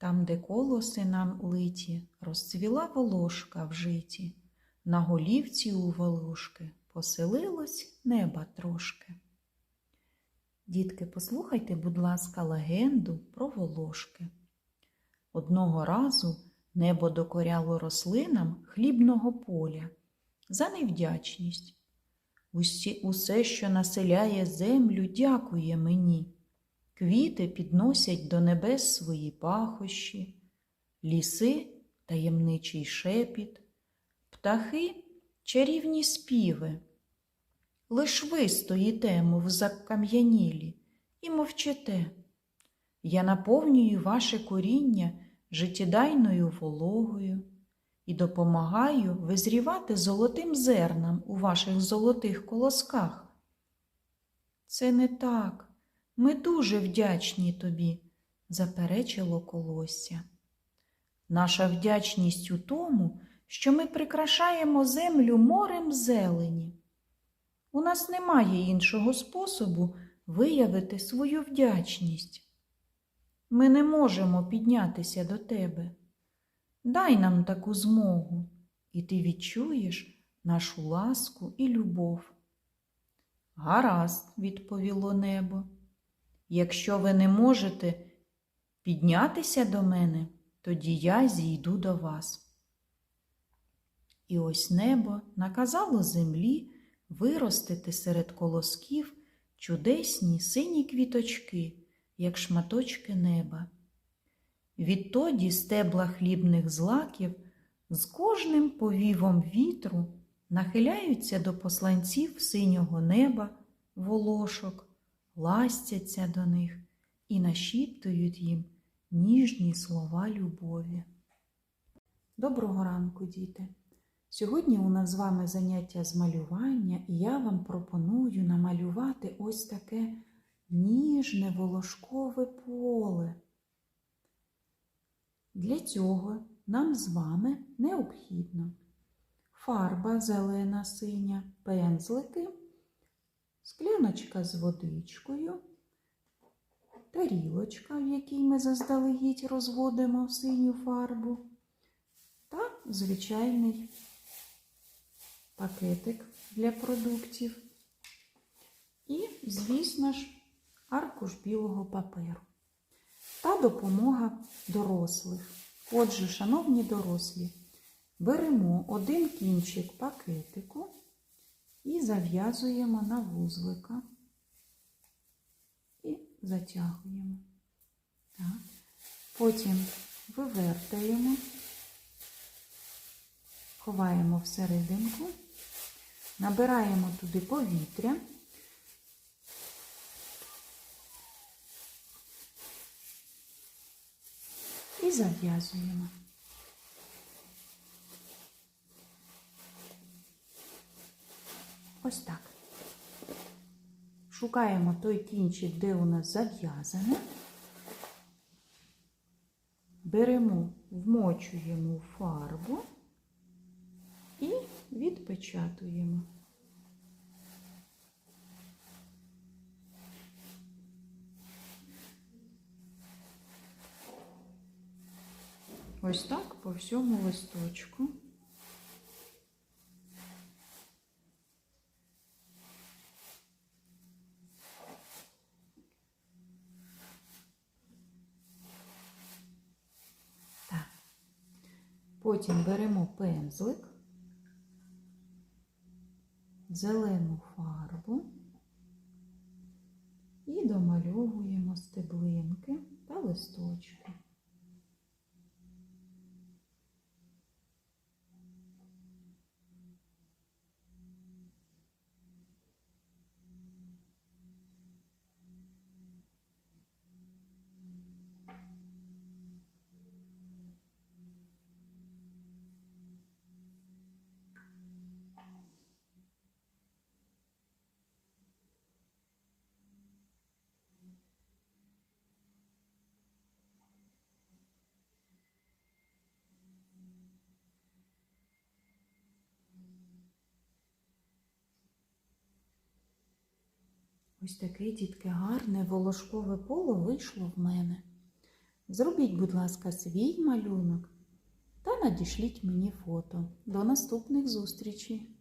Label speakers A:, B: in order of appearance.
A: Там, де колоси нам литі, розцвіла волошка в житі, на голівці у волошки поселилось неба трошки. Дітки, послухайте, будь ласка, легенду про волошки. Одного разу небо докоряло рослинам хлібного поля за невдячність. Усі, усе, що населяє землю, дякує мені. Квіти підносять до небес свої пахощі, ліси таємничий шепіт, птахи чарівні співи. Лиш ви стоїте, мов закам'янілі, і мовчите. Я наповнюю ваше коріння життєдайною вологою і допомагаю визрівати золотим зернам у ваших золотих колосках. Це не так. Ми дуже вдячні тобі, заперечило колосся. Наша вдячність у тому, що ми прикрашаємо землю морем зелені. У нас немає іншого способу виявити свою вдячність. Ми не можемо піднятися до тебе. Дай нам таку змогу, і ти відчуєш нашу ласку і любов. Гаразд, відповіло небо. Якщо ви не можете піднятися до мене, тоді я зійду до вас. І ось небо наказало землі виростити серед колосків чудесні сині квіточки, як шматочки неба. Відтоді стебла хлібних злаків з кожним повівом вітру нахиляються до посланців синього неба, волошок, ластяться до них і нашіптують їм ніжні слова любові. Доброго ранку, діти! Сьогодні у нас з вами заняття з малювання, і я вам пропоную намалювати ось таке ніжне волошкове поле. Для цього нам з вами необхідно фарба зелена синя, пензлики, скляночка з водичкою, тарілочка, в якій ми заздалегідь розводимо синю фарбу, та звичайний пакетик для продуктів. І, звісно ж, аркуш білого паперу та допомога дорослих. Отже, шановні дорослі, беремо один кінчик пакетику і зав'язуємо на вузлика і затягуємо. Так. Потім вивертаємо, ховаємо всерединку, набираємо туди повітря. і зав'язуємо. Ось так. Шукаємо той кінчик, де у нас зав'язане. Беремо, вмочуємо фарбу і відпечатуємо. Ось так по всьому листочку. Потім беремо пензлик, зелену фарбу і домальовуємо стеблинки та листочки. Ось таке, дітки, гарне волошкове поло вийшло в мене. Зробіть, будь ласка, свій малюнок та надішліть мені фото. До наступних зустрічей!